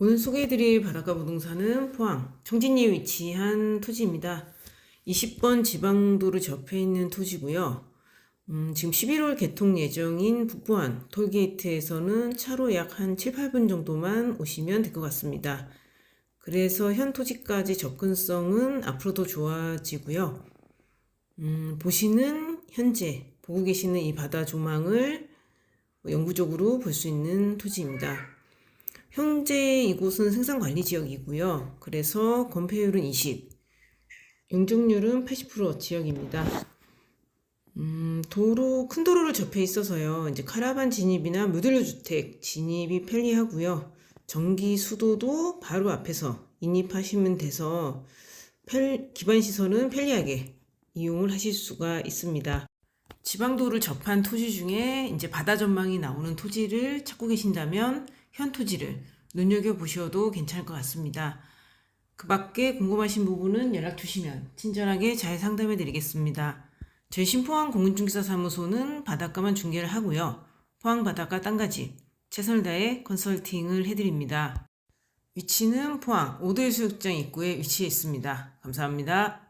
오늘 소개해드릴 바닷가 부동산은 포항 청진리에 위치한 토지입니다. 20번 지방도로 접해 있는 토지고요. 음, 지금 11월 개통 예정인 북부안 톨게이트에서는 차로 약 한 7, 8분 정도만 오시면 될 것 같습니다. 그래서 현 토지까지 접근성은 앞으로도 좋아지고요. 음, 보시는 현재 보고 계시는 이 바다 조망을 영구적으로 볼 수 있는 토지입니다. 현재 이곳은 생산관리 지역이고요. 그래서 건폐율은 20, 용적률은 80% 지역입니다. 음, 도로, 큰 도로를 접해 있어서요. 이제 카라반 진입이나 무들류 주택 진입이 편리하고요. 전기 수도도 바로 앞에서 인입하시면 돼서 편, 기반 시설은 편리하게 이용을 하실 수가 있습니다. 지방도를 접한 토지 중에 이제 바다 전망이 나오는 토지를 찾고 계신다면 현 토지를 눈여겨 보셔도 괜찮을 것 같습니다. 그 밖에 궁금하신 부분은 연락 주시면 친절하게 잘 상담해 드리겠습니다. 저희 신포항 공인중개사 사무소는 바닷가만 중개를 하고요. 포항 바닷가 땅가집 최선을 다해 컨설팅을 해드립니다. 위치는 포항 오도해수욕장 입구에 위치해 있습니다. 감사합니다.